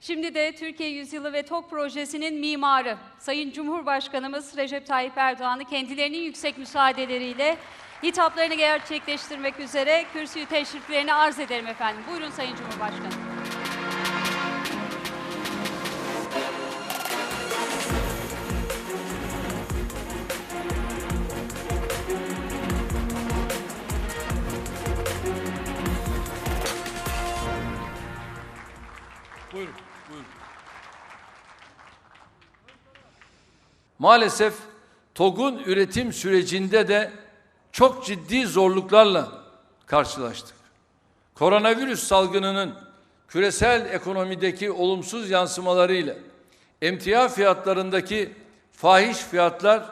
Şimdi de Türkiye Yüzyılı ve TOK projesinin mimarı Sayın Cumhurbaşkanımız Recep Tayyip Erdoğan'ı kendilerinin yüksek müsaadeleriyle hitaplarını gerçekleştirmek üzere kürsüyü teşriflerini arz ederim efendim. Buyurun Sayın Cumhurbaşkanım. Buyurun, Maalesef TOG'un üretim sürecinde de çok ciddi zorluklarla karşılaştık. Koronavirüs salgınının küresel ekonomideki olumsuz yansımalarıyla emtia fiyatlarındaki fahiş fiyatlar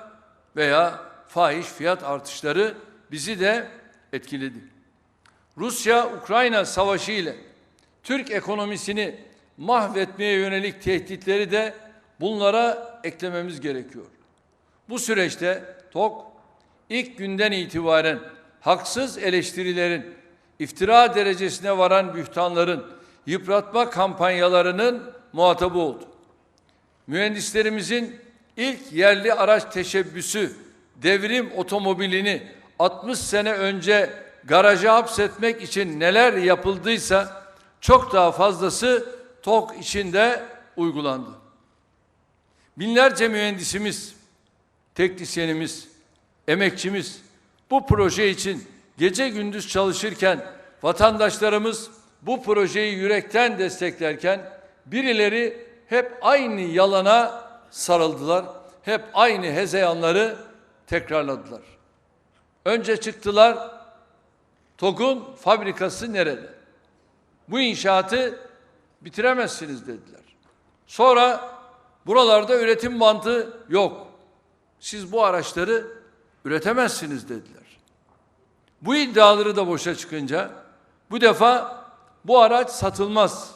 veya fahiş fiyat artışları bizi de etkiledi. Rusya-Ukrayna savaşı ile Türk ekonomisini mahvetmeye yönelik tehditleri de bunlara eklememiz gerekiyor. Bu süreçte TOK ilk günden itibaren haksız eleştirilerin, iftira derecesine varan bühtanların, yıpratma kampanyalarının muhatabı oldu. Mühendislerimizin ilk yerli araç teşebbüsü devrim otomobilini 60 sene önce garaja hapsetmek için neler yapıldıysa çok daha fazlası TOK içinde uygulandı. Binlerce mühendisimiz, teknisyenimiz, emekçimiz bu proje için gece gündüz çalışırken vatandaşlarımız bu projeyi yürekten desteklerken birileri hep aynı yalana sarıldılar. Hep aynı hezeyanları tekrarladılar. Önce çıktılar. TOG'un fabrikası nerede? Bu inşaatı bitiremezsiniz dediler. Sonra buralarda üretim bandı yok. Siz bu araçları üretemezsiniz dediler. Bu iddiaları da boşa çıkınca bu defa bu araç satılmaz.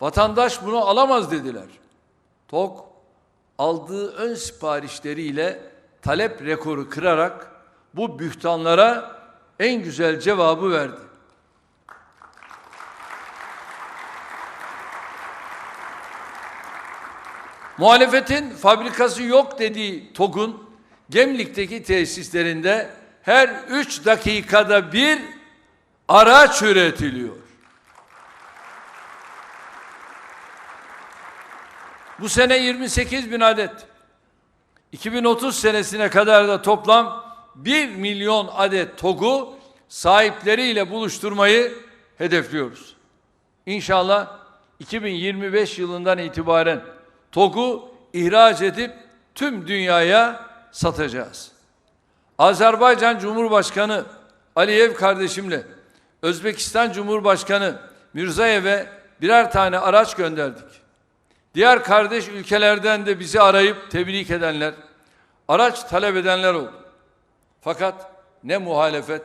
Vatandaş bunu alamaz dediler. TOK aldığı ön siparişleriyle talep rekoru kırarak bu bühtanlara en güzel cevabı verdi. Muhalefetin fabrikası yok dediği TOG'un Gemlik'teki tesislerinde her üç dakikada bir araç üretiliyor. Bu sene 28 bin adet. 2030 senesine kadar da toplam 1 milyon adet TOG'u sahipleriyle buluşturmayı hedefliyoruz. İnşallah 2025 yılından itibaren TOG'u ihraç edip tüm dünyaya satacağız. Azerbaycan Cumhurbaşkanı Aliyev kardeşimle Özbekistan Cumhurbaşkanı Mirzayev'e birer tane araç gönderdik. Diğer kardeş ülkelerden de bizi arayıp tebrik edenler, araç talep edenler oldu. Fakat ne muhalefet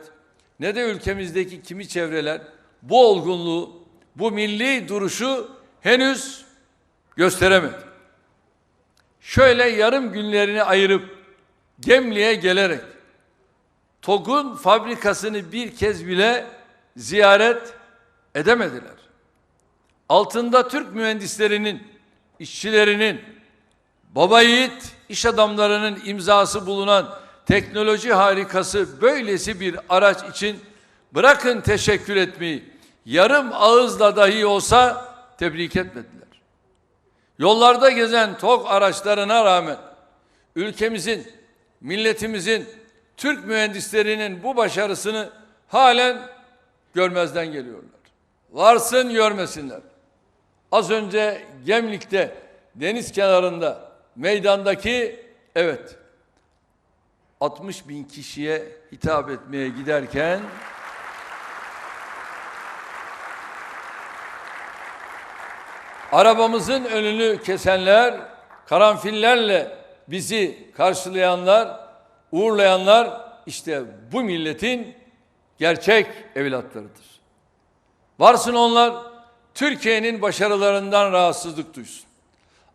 ne de ülkemizdeki kimi çevreler bu olgunluğu, bu milli duruşu henüz gösteremedi. Şöyle yarım günlerini ayırıp Gemli'ye gelerek TOG'un fabrikasını bir kez bile ziyaret edemediler. Altında Türk mühendislerinin, işçilerinin, baba yiğit iş adamlarının imzası bulunan teknoloji harikası böylesi bir araç için bırakın teşekkür etmeyi, yarım ağızla dahi olsa tebrik etmediler. Yollarda gezen TOG araçlarına rağmen ülkemizin, milletimizin, Türk mühendislerinin bu başarısını halen görmezden geliyorlar. Varsın görmesinler. Az önce Gemlik'te deniz kenarında meydandaki evet 60 bin kişiye hitap etmeye giderken arabamızın önünü kesenler, karanfillerle bizi karşılayanlar, uğurlayanlar işte bu milletin gerçek evlatlarıdır. Varsın onlar Türkiye'nin başarılarından rahatsızlık duysun.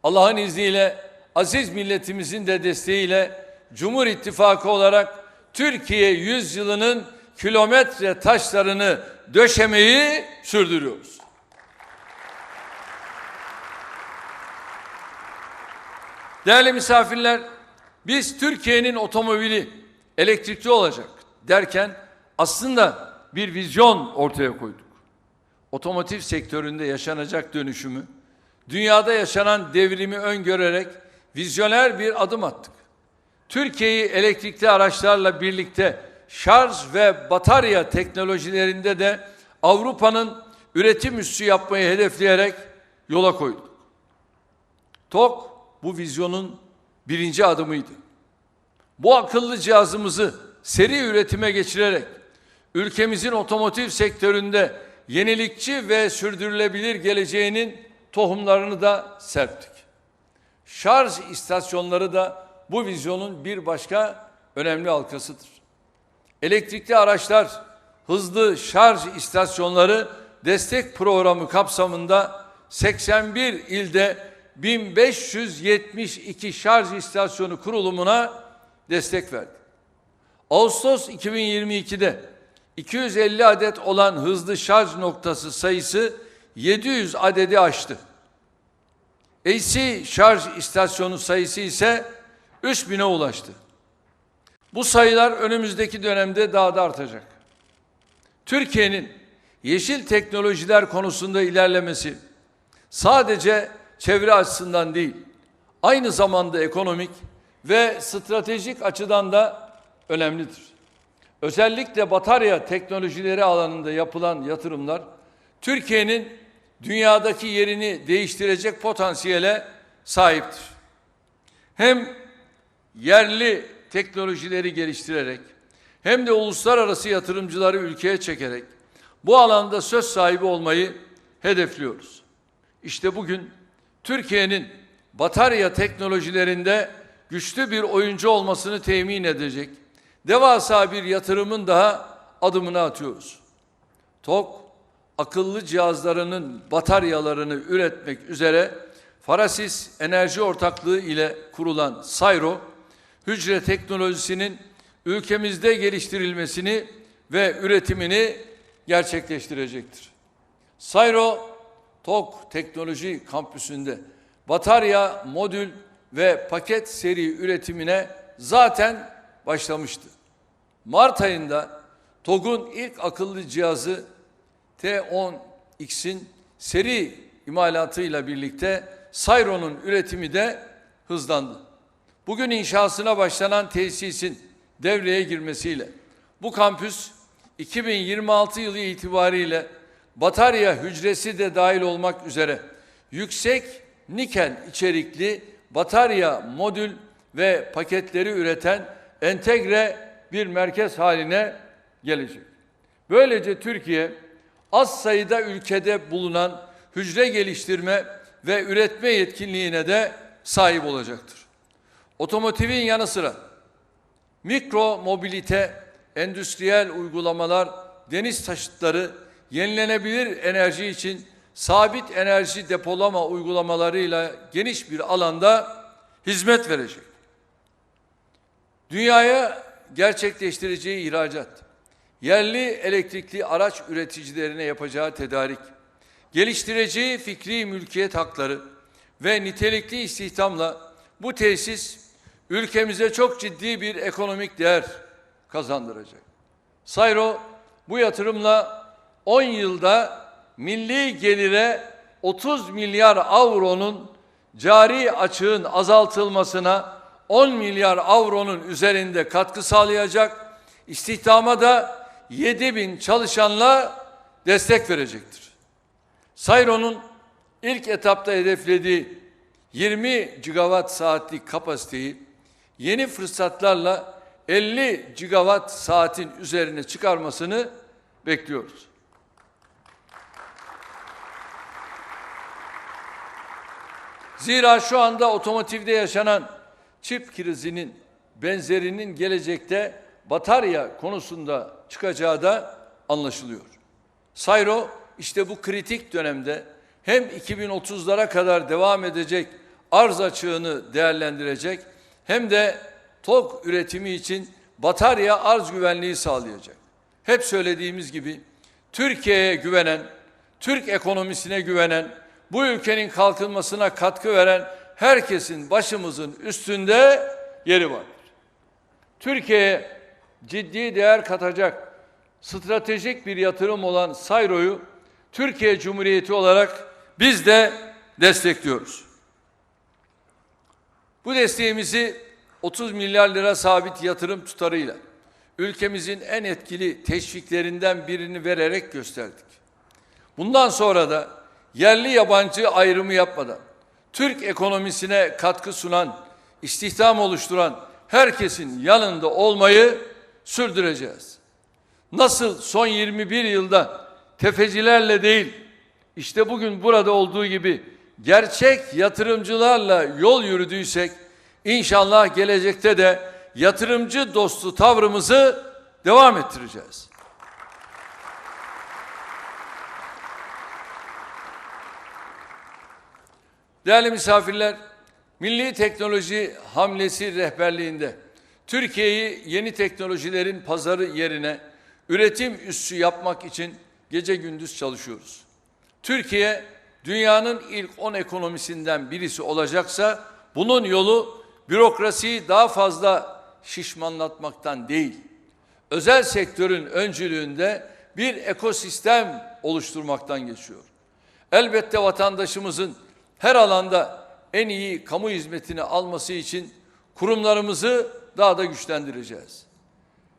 Allah'ın izniyle aziz milletimizin de desteğiyle Cumhur İttifakı olarak Türkiye yüzyılının kilometre taşlarını döşemeyi sürdürüyoruz. Değerli misafirler, biz Türkiye'nin otomobili elektrikli olacak derken aslında bir vizyon ortaya koyduk. Otomotiv sektöründe yaşanacak dönüşümü, dünyada yaşanan devrimi öngörerek vizyoner bir adım attık. Türkiye'yi elektrikli araçlarla birlikte şarj ve batarya teknolojilerinde de Avrupa'nın üretim üssü yapmayı hedefleyerek yola koyduk. TOK bu vizyonun birinci adımıydı. Bu akıllı cihazımızı seri üretime geçirerek ülkemizin otomotiv sektöründe yenilikçi ve sürdürülebilir geleceğinin tohumlarını da serptik. Şarj istasyonları da bu vizyonun bir başka önemli halkasıdır. Elektrikli araçlar hızlı şarj istasyonları destek programı kapsamında 81 ilde 1572 şarj istasyonu kurulumuna destek verdi. Ağustos 2022'de 250 adet olan hızlı şarj noktası sayısı 700 adedi aştı. AC şarj istasyonu sayısı ise 3000'e ulaştı. Bu sayılar önümüzdeki dönemde daha da artacak. Türkiye'nin yeşil teknolojiler konusunda ilerlemesi sadece çevre açısından değil, aynı zamanda ekonomik ve stratejik açıdan da önemlidir. Özellikle batarya teknolojileri alanında yapılan yatırımlar Türkiye'nin dünyadaki yerini değiştirecek potansiyele sahiptir. Hem yerli teknolojileri geliştirerek hem de uluslararası yatırımcıları ülkeye çekerek bu alanda söz sahibi olmayı hedefliyoruz. İşte bugün Türkiye'nin batarya teknolojilerinde güçlü bir oyuncu olmasını temin edecek devasa bir yatırımın daha adımını atıyoruz. TOK akıllı cihazlarının bataryalarını üretmek üzere Farasis Enerji Ortaklığı ile kurulan Sayro hücre teknolojisinin ülkemizde geliştirilmesini ve üretimini gerçekleştirecektir. Sayro TOK Teknoloji Kampüsü'nde batarya, modül ve paket seri üretimine zaten başlamıştı. Mart ayında TOG'un ilk akıllı cihazı T10X'in seri imalatıyla birlikte Sayro'nun üretimi de hızlandı. Bugün inşasına başlanan tesisin devreye girmesiyle bu kampüs 2026 yılı itibariyle batarya hücresi de dahil olmak üzere yüksek nikel içerikli batarya modül ve paketleri üreten entegre bir merkez haline gelecek. Böylece Türkiye az sayıda ülkede bulunan hücre geliştirme ve üretme yetkinliğine de sahip olacaktır. Otomotivin yanı sıra mikro mobilite, endüstriyel uygulamalar, deniz taşıtları, yenilenebilir enerji için sabit enerji depolama uygulamalarıyla geniş bir alanda hizmet verecek. Dünyaya gerçekleştireceği ihracat, yerli elektrikli araç üreticilerine yapacağı tedarik, geliştireceği fikri mülkiyet hakları ve nitelikli istihdamla bu tesis ülkemize çok ciddi bir ekonomik değer kazandıracak. Sayro bu yatırımla 10 yılda milli gelire 30 milyar avronun cari açığın azaltılmasına 10 milyar avronun üzerinde katkı sağlayacak. İstihdama da 7 bin çalışanla destek verecektir. Sayro'nun ilk etapta hedeflediği 20 gigawatt saatlik kapasiteyi yeni fırsatlarla 50 gigawatt saatin üzerine çıkarmasını bekliyoruz. Zira şu anda otomotivde yaşanan çip krizinin benzerinin gelecekte batarya konusunda çıkacağı da anlaşılıyor. Sayro işte bu kritik dönemde hem 2030'lara kadar devam edecek arz açığını değerlendirecek hem de TOG üretimi için batarya arz güvenliği sağlayacak. Hep söylediğimiz gibi Türkiye'ye güvenen, Türk ekonomisine güvenen, bu ülkenin kalkınmasına katkı veren herkesin başımızın üstünde yeri vardır. Türkiye'ye ciddi değer katacak stratejik bir yatırım olan Sayro'yu Türkiye Cumhuriyeti olarak biz de destekliyoruz. Bu desteğimizi 30 milyar lira sabit yatırım tutarıyla ülkemizin en etkili teşviklerinden birini vererek gösterdik. Bundan sonra da yerli yabancı ayrımı yapmadan Türk ekonomisine katkı sunan, istihdam oluşturan herkesin yanında olmayı sürdüreceğiz. Nasıl son 21 yılda tefecilerle değil, işte bugün burada olduğu gibi gerçek yatırımcılarla yol yürüdüysek, inşallah gelecekte de yatırımcı dostu tavrımızı devam ettireceğiz. Değerli misafirler, Milli Teknoloji Hamlesi rehberliğinde Türkiye'yi yeni teknolojilerin pazarı yerine üretim üssü yapmak için gece gündüz çalışıyoruz. Türkiye dünyanın ilk 10 ekonomisinden birisi olacaksa bunun yolu bürokrasiyi daha fazla şişmanlatmaktan değil, özel sektörün öncülüğünde bir ekosistem oluşturmaktan geçiyor. Elbette vatandaşımızın her alanda en iyi kamu hizmetini alması için kurumlarımızı daha da güçlendireceğiz.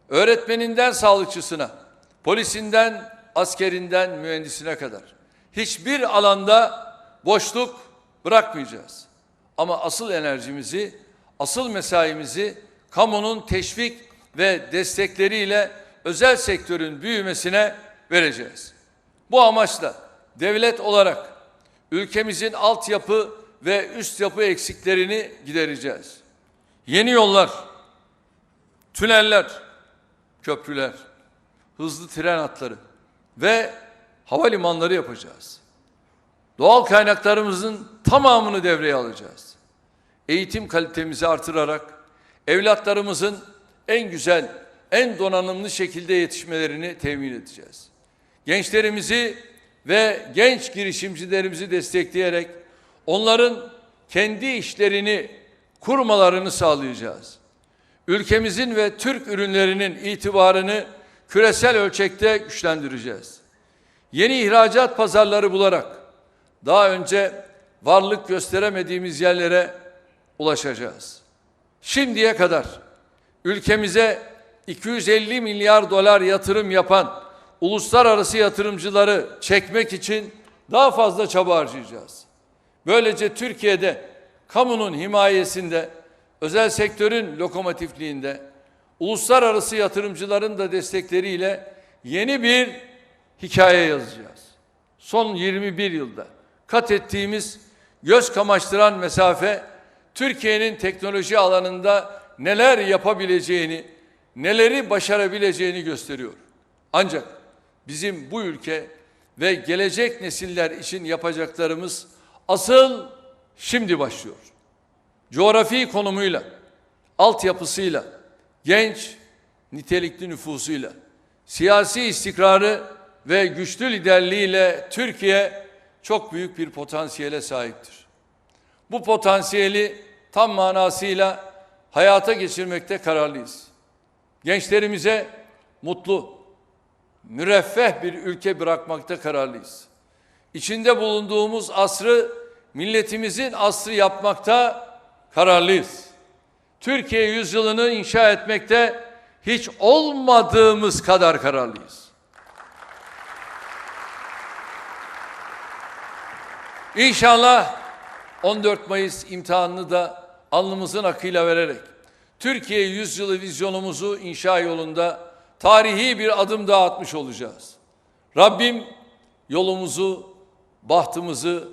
Öğretmeninden sağlıkçısına, polisinden, askerinden, mühendisine kadar hiçbir alanda boşluk bırakmayacağız. Ama asıl enerjimizi, asıl mesaimizi kamunun teşvik ve destekleriyle özel sektörün büyümesine vereceğiz. Bu amaçla devlet olarak ülkemizin altyapı ve üst yapı eksiklerini gidereceğiz. Yeni yollar, tüneller, köprüler, hızlı tren hatları ve havalimanları yapacağız. Doğal kaynaklarımızın tamamını devreye alacağız. Eğitim kalitemizi artırarak evlatlarımızın en güzel, en donanımlı şekilde yetişmelerini temin edeceğiz. Gençlerimizi ve genç girişimcilerimizi destekleyerek onların kendi işlerini kurmalarını sağlayacağız. Ülkemizin ve Türk ürünlerinin itibarını küresel ölçekte güçlendireceğiz. Yeni ihracat pazarları bularak daha önce varlık gösteremediğimiz yerlere ulaşacağız. Şimdiye kadar ülkemize 250 milyar dolar yatırım yapan uluslararası yatırımcıları çekmek için daha fazla çaba harcayacağız. Böylece Türkiye'de kamunun himayesinde, özel sektörün lokomotifliğinde, uluslararası yatırımcıların da destekleriyle yeni bir hikaye yazacağız. Son 21 yılda kat ettiğimiz göz kamaştıran mesafe Türkiye'nin teknoloji alanında neler yapabileceğini, neleri başarabileceğini gösteriyor. Ancak bizim bu ülke ve gelecek nesiller için yapacaklarımız asıl şimdi başlıyor. Coğrafi konumuyla, altyapısıyla, genç, nitelikli nüfusuyla, siyasi istikrarı ve güçlü liderliğiyle Türkiye çok büyük bir potansiyele sahiptir. Bu potansiyeli tam manasıyla hayata geçirmekte kararlıyız. Gençlerimize mutlu, müreffeh bir ülke bırakmakta kararlıyız. İçinde bulunduğumuz asrı milletimizin asrı yapmakta kararlıyız. Türkiye yüzyılını inşa etmekte hiç olmadığımız kadar kararlıyız. İnşallah 14 Mayıs imtihanını da alnımızın akıyla vererek Türkiye yüzyılı vizyonumuzu inşa yolunda tarihi bir adım daha atmış olacağız. Rabbim yolumuzu, bahtımızı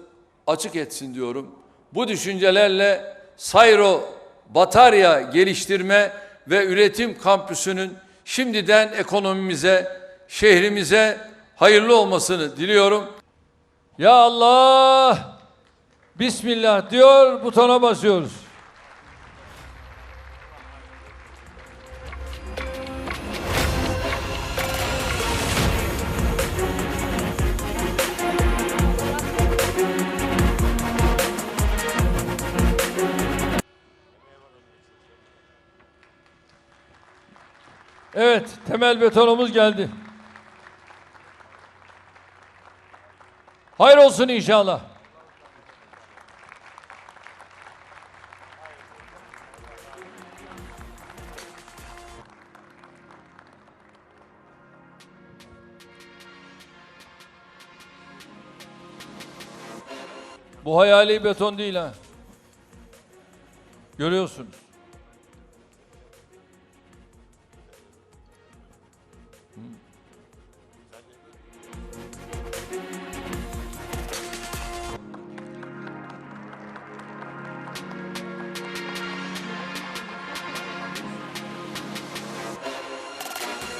açık etsin diyorum. Bu düşüncelerle Sayro Batarya Geliştirme ve Üretim Kampüsü'nün şimdiden ekonomimize, şehrimize hayırlı olmasını diliyorum. Ya Allah! Bismillah diyor, butona basıyoruz. Evet, temel betonumuz geldi. Hayır olsun inşallah. Bu hayali beton değil ha. Görüyorsunuz.